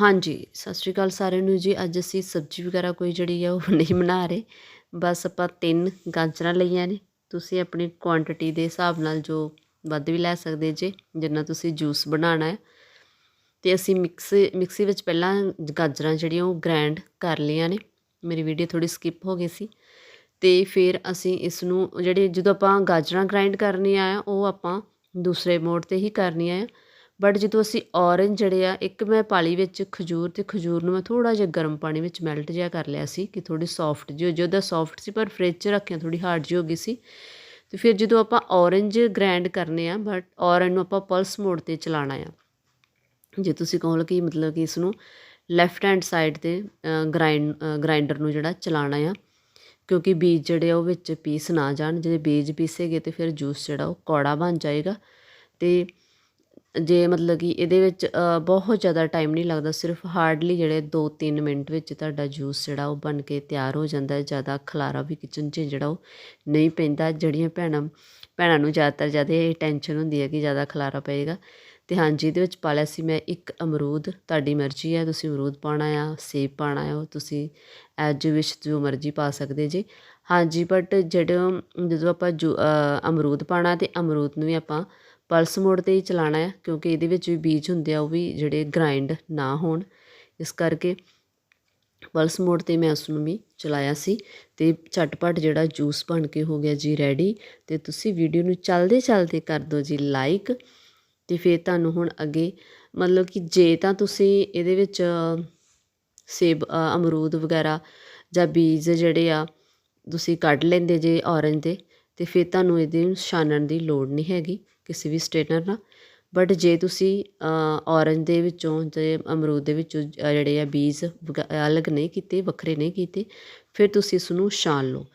ਹਾਂਜੀ, ਸਤਿ ਸ਼੍ਰੀ ਅਕਾਲ ਸਾਰਿਆਂ ਨੂੰ ਜੀ। ਅੱਜ ਅਸੀਂ ਸਬਜ਼ੀ ਵਗੈਰਾ ਕੋਈ ਜਿਹੜੀ ਆ ਉਹ ਨਹੀਂ ਬਣਾ ਰਹੇ। ਬਸ ਆਪਾਂ ਤਿੰਨ ਗਾਜਰਾਂ ਲਈਆਂ ਨੇ। ਤੁਸੀਂ ਆਪਣੀ ਕੁਆਂਟੀਟੀ ਦੇ ਹਿਸਾਬ ਨਾਲ ਜੋ ਵੱਧ ਵੀ ਲੈ ਸਕਦੇ ਜੇ, ਜਿੰਨਾ ਤੁਸੀਂ ਜੂਸ ਬਣਾਉਣਾ ਹੈ। ਤੇ ਅਸੀਂ ਮਿਕਸ ਮਿਕਸੀ ਵਿੱਚ ਪਹਿਲਾਂ ਗਾਜਰਾਂ ਜਿਹੜੀਆਂ ਉਹ ਗ੍ਰਾਈਂਡ ਕਰ ਲਈਆਂ ਨੇ। ਮੇਰੀ ਵੀਡੀਓ ਥੋੜੀ ਸਕਿਪ ਹੋ ਗਈ ਸੀ। ਤੇ ਫਿਰ ਅਸੀਂ ਇਸ ਨੂੰ ਜਿਹੜੇ ਜਦੋਂ ਆਪਾਂ ਗਾਜਰਾਂ ਗ੍ਰਾਈਂਡ ਕਰਨੀਆਂ ਆ, ਉਹ ਆਪਾਂ ਦੂਸਰੇ ਮੋਡ ਤੇ ਹੀ ਕਰਨੀਆਂ ਆ। ਬਟ ਜਦੋਂ ਅਸੀਂ ਔਰੰਜ ਜਿਹੜੇ ਆ, ਇੱਕ ਮੈਂ ਪਾਲੀ ਵਿੱਚ ਖਜੂਰ ਤੇ ਖਜੂਰ ਨੂੰ ਮੈਂ ਥੋੜਾ ਜਿਹਾ ਗਰਮ ਪਾਣੀ ਵਿੱਚ ਮੈਲਟ ਜਿਹਾ ਕਰ ਲਿਆ ਸੀ ਕਿ ਥੋੜੀ ਸੌਫਟ ਜਿਹੀ ਜਿਹਦਾ ਸੌਫਟ ਸੀ, ਪਰ ਫ੍ਰਿਜ 'ਚ ਰੱਖਿਆ ਥੋੜੀ ਹਾਰਡ ਜਿਹੀ ਹੋ ਗਈ ਸੀ। ਤੇ ਫਿਰ ਜਦੋਂ ਆਪਾਂ ਔਰੰਜ ਗ੍ਰੈਂਡ ਕਰਨੇ ਆ ਬਟ ਔਰੰਜ ਨੂੰ ਆਪਾਂ ਪਲਸ ਮੋਡ ਤੇ ਚਲਾਉਣਾ ਆ। ਜੇ ਤੁਸੀਂ ਕਹੋ ਕਿ ਮਤਲਬ ਕਿ ਇਸ ਨੂੰ ਲੈਫਟ ਹੈਂਡ ਸਾਈਡ ਤੇ ਗ੍ਰਾਈਂਡ ਗ੍ਰਾਈਂਡਰ ਨੂੰ ਜਿਹੜਾ ਚਲਾਉਣਾ ਆ, ਕਿਉਂਕਿ ਬੀਜ ਜਿਹੜੇ ਆ ਉਹ ਵਿੱਚ ਪੀਸ ਨਾ ਜਾਣ। ਜੇ ਬੀਜ ਪੀਸੇਗੇ ਤੇ ਫਿਰ ਜੂਸ ਜਿਹੜਾ ਉਹ ਕੌੜਾ ਬਣ ਜਾਏਗਾ। ਤੇ ਜੇ ਮਤਲਬ ਕਿ ਇਹਦੇ ਵਿੱਚ ਬਹੁਤ ਜ਼ਿਆਦਾ ਟਾਈਮ ਨਹੀਂ ਲੱਗਦਾ, ਸਿਰਫ ਹਾਰਡਲੀ ਜਿਹੜੇ 2-3 ਮਿੰਟ ਵਿੱਚ ਤੁਹਾਡਾ ਜੂਸ ਜਿਹੜਾ ਉਹ ਬਣ ਕੇ ਤਿਆਰ ਹੋ ਜਾਂਦਾ ਹੈ, ਜ਼ਿਆਦਾ ਖਲਾਰਾ ਵੀ ਕਿਚਨ 'ਚ ਜਿਹੜਾ ਉਹ ਨਹੀਂ ਪੈਂਦਾ। ਜਿਹੜੀਆਂ ਭੈਣਾਂ ਭੈਣਾਂ ਨੂੰ ਜ਼ਿਆਦਾਤਰ ਜ਼ਿਆਦਾ ਇਹ ਟੈਨਸ਼ਨ ਹੁੰਦੀ ਹੈ ਕਿ ਜ਼ਿਆਦਾ ਖਲਾਰਾ ਪਏਗਾ। ਤੇ ਹਾਂਜੀ, ਇਹਦੇ ਵਿੱਚ ਪਾ ਲਿਆ ਸੀ ਮੈਂ ਇੱਕ ਅਮਰੂਦ, ਤੁਹਾਡੀ ਮਰਜ਼ੀ ਹੈ, ਤੁਸੀਂ ਅਮਰੂਦ ਪਾਉਣਾ ਆ, ਸੇਬ ਪਾਉਣਾ ਆ ਉਹ ਤੁਸੀਂ ਐਜ ਵਿਸ਼ ਜੋ ਮਰਜ਼ੀ ਪਾ ਸਕਦੇ ਜੇ। ਹਾਂਜੀ ਬਟ ਜਦੋਂ ਜਦੋਂ ਆਪਾਂ ਜੂ ਅਮਰੂਦ ਪਾਉਣਾ ਤੇ ਅਮਰੂਦ ਨੂੰ ਵੀ ਆਪਾਂ ਪਲਸ ਮੋਡ ਤੇ ਹੀ ਚਲਾਉਣਾ ਹੈ, ਕਿਉਂਕਿ ਇਹਦੇ ਵਿੱਚ ਵੀ ਬੀਜ ਹੁੰਦੇ ਆ, ਉਹ ਵੀ ਜਿਹੜੇ ਗ੍ਰਾਈਂਡ ਨਾ ਹੋਣ। ਇਸ ਕਰਕੇ ਪਲਸ ਮੋਡ ਤੇ ਮੈਂ ਉਸ ਨੂੰ ਵੀ ਚਲਾਇਆ ਸੀ ਤੇ ਝਟਪਟ ਜਿਹੜਾ ਜੂਸ ਬਣ ਕੇ ਹੋ ਗਿਆ ਜੀ ਰੈਡੀ ਤੇ ਤੁਸੀਂ ਵੀਡੀਓ ਨੂੰ ਚੱਲਦੇ ਚੱਲਦੇ ਕਰ ਦਿਓ ਜੀ ਲਾਈਕ ਤੇ ਫਿਰ ਤੁਹਾਨੂੰ ਹੁਣ ਅੱਗੇ ਮਤਲਬ ਕਿ ਜੇ ਤਾਂ ਤੁਸੀਂ ਇਹਦੇ ਵਿੱਚ ਸੇਬ ਅਮਰੂਦ ਵਗੈਰਾ ਜਾਂ ਬੀਜ ਜਿਹੜੇ ਆ, ਤੁਸੀਂ ਕੱਢ ਲੈਂਦੇ ਜੇ ਔਰੰਜ ਦੇ, ਤੇ ਫਿਰ ਤੁਹਾਨੂੰ ਇਹਦੇ ਨੂੰ ਛਾਨਣ ਦੀ ਲੋੜ ਨਹੀਂ ਹੈਗੀ। ਕਿਸੇ ਵੀ ਸਟੇਨਰ ਨਾਲ। ਬਟ ਜੇ ਤੁਸੀਂ ਔਰੰਜ ਦੇ ਵਿੱਚੋਂ ਜੇ ਅਮਰੂਦ ਦੇ ਵਿੱਚੋਂ ਜਿਹੜੇ ਆ ਬੀਜ ਵਗ- ਅਲੱਗ ਨਹੀਂ ਕੀਤੇ, ਵੱਖਰੇ ਨਹੀਂ ਕੀਤੇ, ਫਿਰ ਤੁਸੀਂ ਇਸ ਨੂੰ ਛਾਣ ਲਓ।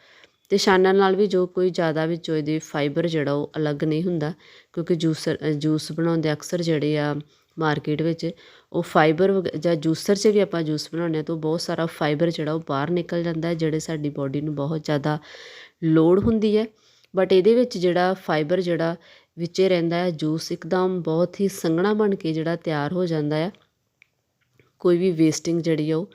ਤੇ ਛਾਨਣ ਨਾਲ ਵੀ ਜੋ ਕੋਈ ਜ਼ਿਆਦਾ ਵਿੱਚੋਂ ਇਹਦੇ ਫਾਈਬਰ ਜਿਹੜਾ ਉਹ ਅਲੱਗ ਨਹੀਂ ਹੁੰਦਾ, ਕਿਉਂਕਿ ਜੂਸਰ ਜੂਸ ਬਣਾਉਂਦੇ ਅਕਸਰ ਜਿਹੜੇ ਆ ਮਾਰਕੀਟ ਵਿੱਚ, ਉਹ ਫਾਈਬਰ ਵਗ- ਜਾਂ ਜੂਸਰ 'ਚ ਵੀ ਆਪਾਂ ਜੂਸ ਬਣਾਉਂਦੇ ਹਾਂ ਤਾਂ ਉਹ ਬਹੁਤ ਸਾਰਾ ਫਾਈਬਰ ਜਿਹੜਾ ਉਹ ਬਾਹਰ ਨਿਕਲ ਜਾਂਦਾ ਜਿਹੜੇ ਸਾਡੀ ਬਾਡੀ ਨੂੰ ਬਹੁਤ ਜ਼ਿਆਦਾ ਲੋੜ ਹੁੰਦੀ ਹੈ। ਬਟ ਇਹਦੇ ਵਿੱਚ ਜਿਹੜਾ ਫਾਈਬਰ ਜਿਹੜਾ ਵਿੱਚੇ ਰਹਿੰਦਾ ਹੈ, ਜੂਸ ਇੱਕਦਮ ਬਹੁਤ ਹੀ ਸੰਘਣਾ ਬਣ ਕੇ ਜਿਹੜਾ ਤਿਆਰ ਹੋ ਜਾਂਦਾ ਹੈ। ਕੋਈ ਵੀ ਵੇਸਟਿੰਗ ਜਿਹੜੀ ਆ ਉਹ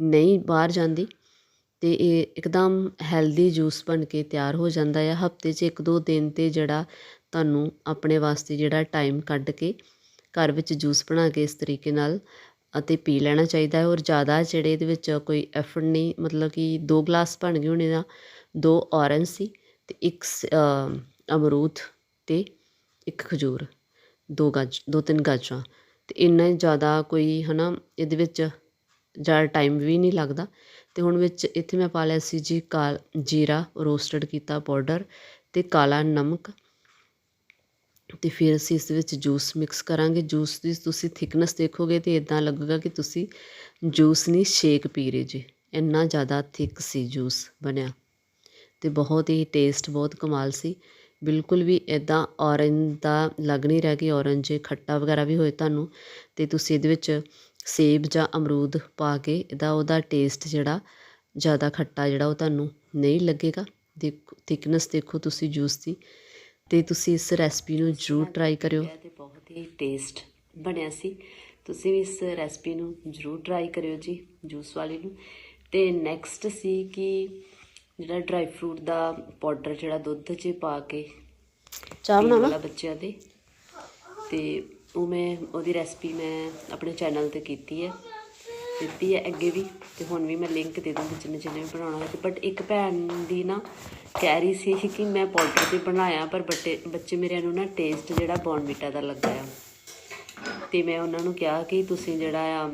ਨਹੀਂ ਬਾਹਰ ਜਾਂਦੀ ਅਤੇ ਇਹ ਇੱਕਦਮ ਹੈਲਦੀ ਜੂਸ ਬਣ ਕੇ ਤਿਆਰ ਹੋ ਜਾਂਦਾ ਹੈ। ਹਫ਼ਤੇ 'ਚ ਇੱਕ ਦੋ ਦਿਨ ਤੇ ਜਿਹੜਾ ਤੁਹਾਨੂੰ ਆਪਣੇ ਵਾਸਤੇ ਜਿਹੜਾ ਟਾਈਮ ਕੱਢ ਕੇ ਘਰ ਵਿੱਚ ਜੂਸ ਬਣਾ ਕੇ ਇਸ ਤਰੀਕੇ ਨਾਲ ਅਤੇ ਪੀ ਲੈਣਾ ਚਾਹੀਦਾ ਹੈ ਔਰ ਜ਼ਿਆਦਾ ਜਿਹੜੇ ਇਹਦੇ ਵਿੱਚ ਕੋਈ ਐਫਰਟ ਨਹੀਂ, ਮਤਲਬ ਕਿ ਦੋ ਗਲਾਸ ਬਣ ਗਏ ਹੋਣੇ ਦਾ ਦੋ ਔਰੰਜ ਸੀ ਤੇ ਇੱਕ ਅਮਰੂਦ ਤੇ ਇੱਕ ਖਜੂਰ, ਦੋ ਗਾਜ, ਦੋ ਤਿੰਨ ਗਾਜਰਾਂ ਅਤੇ ਇੰਨਾ ਜ਼ਿਆਦਾ ਕੋਈ ਹੈ ਨਾ ਇਹਦੇ ਵਿੱਚ ਜ਼ਿਆਦਾ ਟਾਈਮ ਵੀ ਨਹੀਂ ਲੱਗਦਾ। ਅਤੇ ਹੁਣ ਵਿੱਚ ਇੱਥੇ ਮੈਂ ਪਾ ਲਿਆ ਸੀ ਜੀ ਕਾਲ, ਜੀਰਾ ਰੋਸਟਡ ਕੀਤਾ ਪਾਊਡਰ ਅਤੇ ਕਾਲਾ ਨਮਕ। ਅਤੇ ਫਿਰ ਅਸੀਂ ਇਸ ਵਿੱਚ ਜੂਸ ਮਿਕਸ ਕਰਾਂਗੇ। ਜੂਸ ਦੀ ਤੁਸੀਂ ਥਿਕਨੈਸ ਦੇਖੋਗੇ ਤੇ ਇਦਾਂ ਲੱਗੂਗਾ ਕਿ ਤੁਸੀਂ ਜੂਸ ਨਹੀਂ ਸ਼ੇਕ ਪੀ ਰਹੇ ਜੀ। ਇੰਨਾ ਜ਼ਿਆਦਾ ਥਿਕ ਸੀ ਜੂਸ ਬਣਿਆ। ਤੇ ਬਹੁਤ ਹੀ ਟੇਸਟ ਬਹੁਤ ਕਮਾਲ ਸੀ। ਬਿਲਕੁਲ ਵੀ ਇਦਾਂ ਔਰੰਜ ਦਾ ਲੱਗ ਨਹੀਂ ਰਿਹਾ ਕਿ ਔਰੰਜ ਖੱਟਾ ਵਗੈਰਾ ਵੀ ਹੋਏ ਤੁਹਾਨੂੰ। ਤੇ ਤੁਸੀਂ ਇਹਦੇ ਵਿੱਚ ਸੇਬ ਜਾਂ ਅਮਰੂਦ ਪਾ ਕੇ ਇਹਦਾ ਉਹਦਾ ਟੇਸਟ ਜਿਹੜਾ ਜ਼ਿਆਦਾ ਖੱਟਾ ਜਿਹੜਾ ਉਹ ਤੁਹਾਨੂੰ ਨਹੀਂ ਲੱਗੇਗਾ। ਦੇਖੋ ਥਿਕਨੈਸ ਦੇਖੋ ਤੁਸੀਂ ਜੂਸ ਦੀ। ਤੇ ਤੁਸੀਂ ਇਸ ਰੈਸਪੀ ਨੂੰ ਜ਼ਰੂਰ ਟਰਾਈ ਕਰਿਓ। ਤੇ ਬਹੁਤ ਹੀ ਟੇਸਟ ਬਣਿਆ ਸੀ। ਤੁਸੀਂ ਵੀ ਇਸ ਰੈਸਪੀ ਨੂੰ ਜ਼ਰੂਰ ਟਰਾਈ ਕਰਿਓ ਜੀ ਜੂਸ ਵਾਲੀ ਨੂੰ। ਤੇ ਨੈਕਸਟ ਸੀ ਕਿ ਜਿਹੜਾ ਡਰਾਈ ਫਰੂਟ ਦਾ ਪਾਊਡਰ ਜਿਹੜਾ ਦੁੱਧ 'ਚ ਪਾ ਕੇ ਚਾਹ ਵਾਲਾ ਬੱਚਿਆਂ ਦੇ। ਤੇ ਉਹ ਮੈਂ ਉਹਦੀ ਰੈਸਪੀ ਮੈਂ ਆਪਣੇ ਚੈਨਲ ਤੇ ਕੀਤੀ ਹੈ। ਦਿੱਤੀ ਹੈ ਅੱਗੇ ਵੀ ਤੇ ਹੁਣ ਵੀ ਮੈਂ ਲਿੰਕ ਦੇ ਦੂੰਗੀ ਜਿੰਨੇ ਜਿੰਨੇ ਵੀ ਬਣਾਉਣਾ ਤੇ। ਬਟ ਇੱਕ ਭੈਣ ਦੀ ਨਾ ਕਹਿ ਰਹੀ ਸੀ ਕਿ ਮੈਂ ਪਾਊਡਰ ਤੇ ਬਣਾਇਆ ਪਰ ਬੱਟੇ ਬੱਚੇ ਮੇਰਿਆਂ ਨੂੰ ਨਾ ਟੇਸਟ ਜਿਹੜਾ ਬੌਨਵੀਟਾ ਦਾ ਲੱਗਾ ਆ। ਤੇ ਮੈਂ ਉਹਨਾਂ ਨੂੰ ਕਿਹਾ ਕਿ ਤੁਸੀਂ ਜਿਹੜਾ ਆ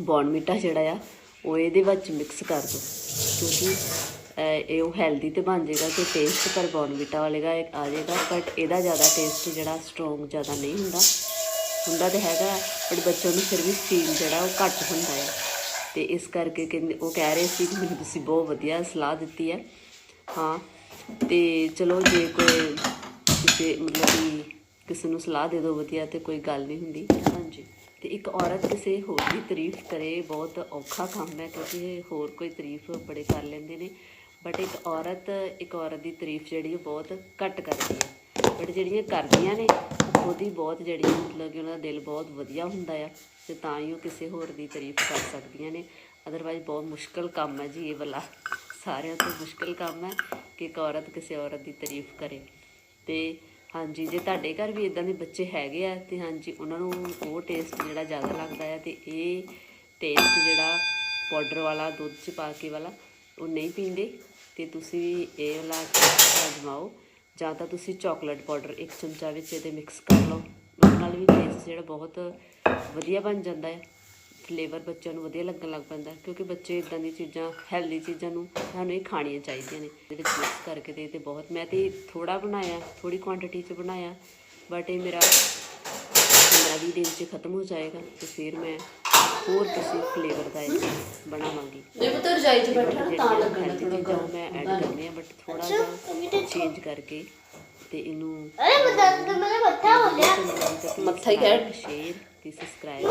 ਬੌਨਵੀਟਾ ਜਿਹੜਾ ਆ ਉਹ ਇਹਦੇ ਵਿੱਚ ਮਿਕਸ ਕਰ ਦਿਓ ਕਿਉਂਕਿ ਇਹ ਉਹ ਹੈਲਦੀ ਤੇ ਬਣ ਜਾਏਗਾ ਤੇ ਟੇਸਟ ਪਰ ਬੌਨਵੀਟਾ ਵਾਲੇਗਾ ਆ ਜਾਏਗਾ। ਬਟ ਇਹਦਾ ਜ਼ਿਆਦਾ ਟੇਸਟ ਜਿਹੜਾ ਸਟਰੋਂਗ ਜ਼ਿਆਦਾ ਨਹੀਂ ਹੁੰਦਾ। ਹੁੰਦਾ ਤੇ ਹੈਗਾ ਬਟ ਬੱਚਿਆਂ ਨੂੰ ਫਿਰ ਵੀ ਫੀਲ ਜਿਹੜਾ ਉਹ ਘੱਟ ਹੁੰਦਾ ਹੈ ਤੇ ਇਸ ਕਰਕੇ ਕਹਿੰਦੇ, ਉਹ ਕਹਿ ਰਹੇ ਸੀ ਕਿ ਮੈਨੂੰ ਤੁਸੀਂ ਬਹੁਤ ਵਧੀਆ ਸਲਾਹ ਦਿੱਤੀ ਹੈ ਹਾਂ, ਤੇ ਚਲੋ ਜੇ ਕੋਈ ਕਿਸੇ ਮਤਲਬ ਕਿ ਕਿਸੇ ਨੂੰ ਸਲਾਹ ਦੇ ਦਿਓ ਵਧੀਆ ਤੇ ਕੋਈ ਗੱਲ ਨਹੀਂ ਹੁੰਦੀ। ਹਾਂਜੀ। ਤੇ ਇੱਕ ਔਰਤ ਕਿਸੇ ਹੋਰ ਦੀ ਤਾਰੀਫ ਕਰੇ ਬਹੁਤ ਔਖਾ ਕੰਮ ਹੈ ਕਿਉਂਕਿ ਹੋਰ ਕੋਈ ਤਾਰੀਫ ਬੜੇ ਕਰ ਲੈਂਦੇ ਨੇ। ਬਟ ਇੱਕ ਔਰਤ ਇੱਕ ਔਰਤ ਦੀ ਤਾਰੀਫ ਜਿਹੜੀ ਉਹ ਬਹੁਤ ਘੱਟ ਕਰਦੀ ਹੈ। ਬਟ ਜਿਹੜੀਆਂ ਕਰਦੀਆਂ ਨੇ ਉਹਦੀ ਬਹੁਤ ਜਿਹੜੀ ਮਤਲਬ ਕਿ ਉਹਨਾਂ ਦਾ ਦਿਲ ਬਹੁਤ ਵਧੀਆ ਹੁੰਦਾ ਆ ਤੇ ਤਾਂ ਹੀ ਉਹ ਕਿਸੇ ਹੋਰ ਦੀ ਤਾਰੀਫ ਕਰ ਸਕਦੀਆਂ ਨੇ। ਅਦਰਵਾਈਜ਼ ਬਹੁਤ ਮੁਸ਼ਕਲ ਕੰਮ ਹੈ ਜੀ ਇਹ ਵਾਲਾ। ਸਾਰਿਆਂ ਤੋਂ ਮੁਸ਼ਕਲ ਕੰਮ ਹੈ ਕਿ ਇੱਕ ਔਰਤ ਕਿਸੇ ਔਰਤ ਦੀ ਤਾਰੀਫ ਕਰੇ। ਤੇ ਹਾਂਜੀ, ਜੇ ਤੁਹਾਡੇ ਘਰ ਵੀ ਇਦਾਂ ਦੇ ਬੱਚੇ ਹੈਗੇ ਆ ਤੇ ਹਾਂਜੀ, ਉਹਨਾਂ ਨੂੰ ਉਹ ਟੇਸਟ ਜਿਹੜਾ ਜ਼ਿਆਦਾ ਲੱਗਦਾ ਹੈ ਤੇ ਇਹ ਟੇਸਟ ਜਿਹੜਾ ਪਾਊਡਰ ਵਾਲਾ, ਦੁੱਧ ਚ ਪਾ ਕੇ ਵਾਲਾ, ਉਹ ਨਹੀਂ ਪੀਂਦੇ। ਤੇ ਤੁਸੀਂ ਵੀ ਇਹ ਵਾਲਾ ਅਜਮਾਓ। ਜਾਂ ਤਾਂ ਤੁਸੀਂ ਚਾਕਲੇਟ ਪਾਊਡਰ ਇੱਕ ਚਮਚਾ ਵਿੱਚ ਇਹਦੇ ਮਿਕਸ ਕਰ ਲਓ। ਉਹਦੇ ਨਾਲ ਵੀ ਟੇਸਟ ਜਿਹੜਾ ਬਹੁਤ ਵਧੀਆ ਬਣ ਜਾਂਦਾ ਹੈ ਫਲੇਵਰ ਬੱਚਿਆਂ ਨੂੰ ਵਧੀਆ ਲੱਗਣ ਲੱਗ ਪੈਂਦਾ ਕਿਉਂਕਿ ਬੱਚੇ ਇਦਾਂ ਦੀਆਂ ਚੀਜ਼ਾਂ ਹੈਲਦੀ ਚੀਜ਼ਾਂ ਨੂੰ ਸਾਨੂੰ ਇਹ ਖਾਣੀਆਂ ਚਾਹੀਦੀਆਂ ਨੇ। ਇਹਦੇ ਵਿੱਚ ਮਿਕਸ ਕਰਕੇ ਤੇ ਬਹੁਤ। ਮੈਂ ਤੇ ਥੋੜਾ ਬਣਾਇਆ ਥੋੜੀ ਕੁਆਂਟੀਟੀ 'ਚ ਬਣਾਇਆ ਬਟ ਇਹ ਮੇਰਾ ਮੇਰਾ ਵੀ ਦਿਨ 'ਚ ਖਤਮ ਹੋ ਜਾਏਗਾ ਤੇ ਫਿਰ ਮੈਂ ਹੋਰ ਕਿਸੇ ਫਲੇਵਰ ਦਾ ਇਹ ਬਣਾਵਾਂਗੀ। ਜੇ ਪੁੱਤ ਰਜਾਈ 'ਚ ਬੈਠਾ ਤਾਂ ਲੱਗਣਾ ਥੋੜਾ ਗਰਮ ਮੈਂ ਐਡ ਕਰਨੀ ਆ ਬਟ ਥੋੜਾ ਜਿਹਾ ਚੇਂਜ ਕਰਕੇ ਤੇ ਇਹਨੂੰ ਅਰੇ ਮਦਦ ਮੇਰੇ ਮੱਥਾ ਹੋ ਗਿਆ। ਮੱਥਾ ਹੀ ਕਹਿ ਸ਼ੇਅਰ ਤੇ ਸਬਸਕ੍ਰਾਈਬ